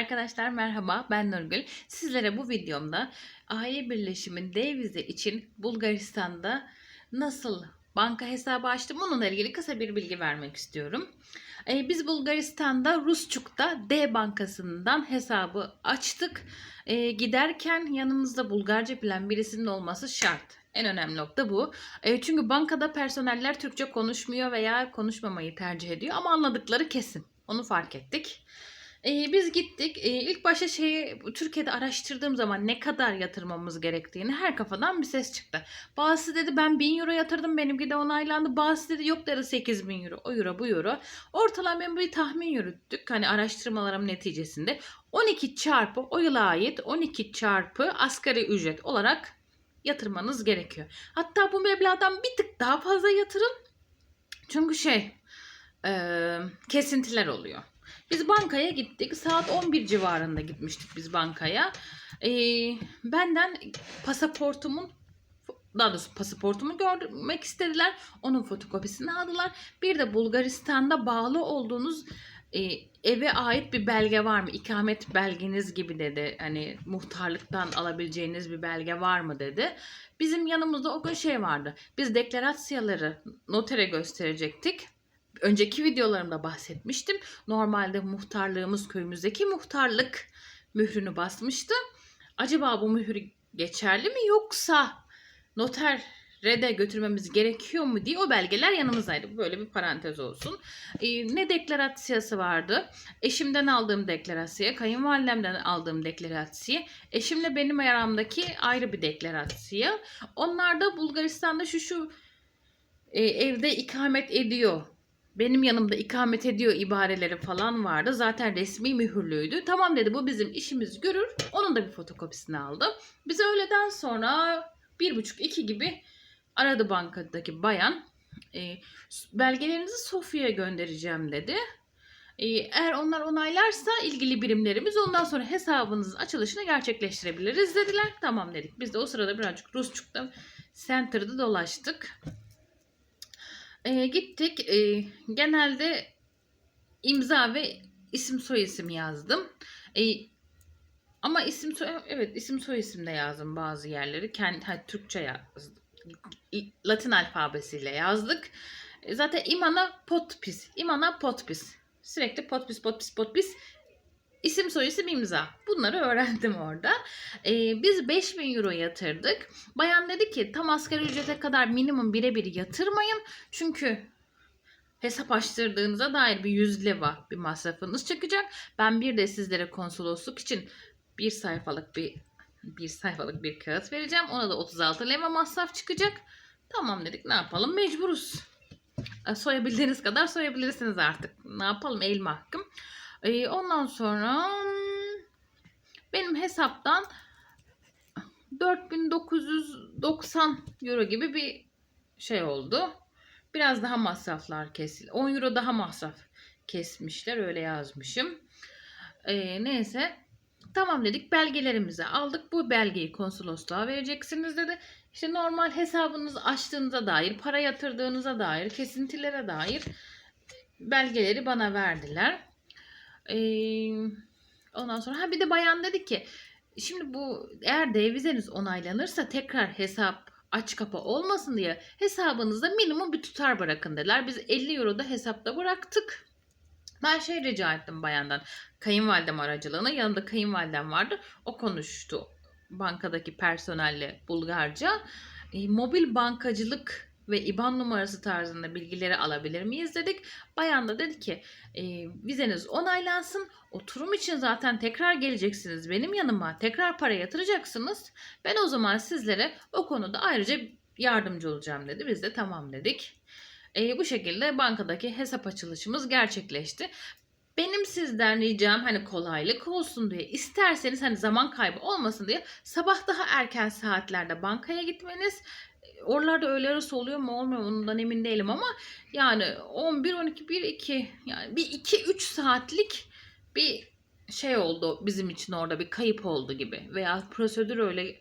Arkadaşlar merhaba ben Nurgül. Sizlere bu videomda aile birleşimi D vize için Bulgaristan'da nasıl banka hesabı açtım onunla ilgili kısa bir bilgi vermek istiyorum. Ee, biz Bulgaristan'da Rusçuk'ta D bankasından hesabı açtık. Ee, giderken yanımızda Bulgarca bilen birisinin olması şart. En önemli nokta bu. E, çünkü bankada personeller Türkçe konuşmuyor veya konuşmamayı tercih ediyor ama anladıkları kesin. Onu fark ettik. E, biz gittik. E, ilk başta şeyi Türkiye'de araştırdığım zaman ne kadar yatırmamız gerektiğini her kafadan bir ses çıktı. Bazısı dedi ben 1000 euro yatırdım benimki de onaylandı. Bazısı dedi yok dedi 8000 euro. O euro bu euro. Ortalama bir tahmin yürüttük. Hani araştırmalarım neticesinde 12 çarpı o yıla ait 12 çarpı asgari ücret olarak yatırmanız gerekiyor. Hatta bu meblağdan bir tık daha fazla yatırın. Çünkü şey e, kesintiler oluyor. Biz bankaya gittik. Saat 11 civarında gitmiştik biz bankaya. E, benden pasaportumun daha doğrusu pasaportumu görmek istediler. Onun fotokopisini aldılar. Bir de Bulgaristan'da bağlı olduğunuz e, eve ait bir belge var mı? İkamet belgeniz gibi dedi. Hani muhtarlıktan alabileceğiniz bir belge var mı dedi. Bizim yanımızda o gün şey vardı. Biz deklarasyaları notere gösterecektik. Önceki videolarımda bahsetmiştim. Normalde muhtarlığımız köyümüzdeki muhtarlık mührünü basmıştı. Acaba bu mühür geçerli mi yoksa noter rede götürmemiz gerekiyor mu diye o belgeler yanımızdaydı. Bu Böyle bir parantez olsun. Ee, ne deklarasyası vardı? Eşimden aldığım deklarasya, kayınvalidemden aldığım deklarasya, eşimle benim aramdaki ayrı bir deklarasya. Onlar da Bulgaristan'da şu şu e, evde ikamet ediyor. Benim yanımda ikamet ediyor ibareleri falan vardı. Zaten resmi mühürlüydü. Tamam dedi bu bizim işimiz görür. Onun da bir fotokopisini aldım. Biz öğleden sonra bir buçuk iki gibi aradı bankadaki bayan. E, belgelerinizi Sofya'ya göndereceğim dedi. E, eğer onlar onaylarsa ilgili birimlerimiz ondan sonra hesabınızın açılışını gerçekleştirebiliriz dediler. Tamam dedik. Biz de o sırada birazcık Rusçuk'ta Center'da dolaştık. E, gittik. E, genelde imza ve isim soy isim yazdım. E, ama isim soy evet isim soy isim de yazdım bazı yerleri. Kendi ha, Türkçe yazdım. Latin alfabesiyle yazdık. E, Zaten imana potpis. İmana potpis. Sürekli potpis potpis potpis. İsim soy isim imza. Bunları öğrendim orada. Ee, biz 5000 euro yatırdık. Bayan dedi ki tam asgari ücrete kadar minimum birebir yatırmayın. Çünkü hesap açtırdığınıza dair bir 100 leva bir masrafınız çıkacak. Ben bir de sizlere konsolosluk için bir sayfalık bir bir sayfalık bir kağıt vereceğim. Ona da 36 leva masraf çıkacak. Tamam dedik ne yapalım mecburuz. E, Soyabildiğiniz kadar soyabilirsiniz artık. Ne yapalım el mahkum. Ee, ondan sonra hmm, benim hesaptan 4990 euro gibi bir şey oldu. Biraz daha masraflar kesil. 10 euro daha masraf kesmişler öyle yazmışım. Ee, neyse tamam dedik belgelerimizi aldık. Bu belgeyi konsolosluğa vereceksiniz dedi. İşte normal hesabınız açtığınıza dair, para yatırdığınıza dair, kesintilere dair belgeleri bana verdiler. Ondan sonra ha bir de bayan dedi ki şimdi bu eğer devizeniz onaylanırsa tekrar hesap aç kapa olmasın diye hesabınızda minimum bir tutar bırakın dediler. Biz 50 euro da hesapta bıraktık. Ben şey rica ettim bayandan. Kayınvalidem aracılığına. Yanımda kayınvalidem vardı. O konuştu bankadaki personelle Bulgarca. E, mobil bankacılık ve IBAN numarası tarzında bilgileri alabilir miyiz dedik. Bayan da dedi ki e, vizeniz onaylansın. Oturum için zaten tekrar geleceksiniz benim yanıma. Tekrar para yatıracaksınız. Ben o zaman sizlere o konuda ayrıca yardımcı olacağım dedi. Biz de tamam dedik. E, bu şekilde bankadaki hesap açılışımız gerçekleşti. Benim sizden ricam hani kolaylık olsun diye isterseniz hani zaman kaybı olmasın diye sabah daha erken saatlerde bankaya gitmeniz oralarda öğle arası oluyor mu olmuyor mu ondan emin değilim ama yani 11 12 1 2 yani bir 2 3 saatlik bir şey oldu bizim için orada bir kayıp oldu gibi veya prosedür öyle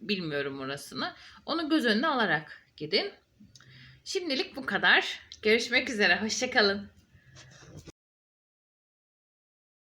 bilmiyorum orasını. Onu göz önüne alarak gidin. Şimdilik bu kadar. Görüşmek üzere. Hoşçakalın.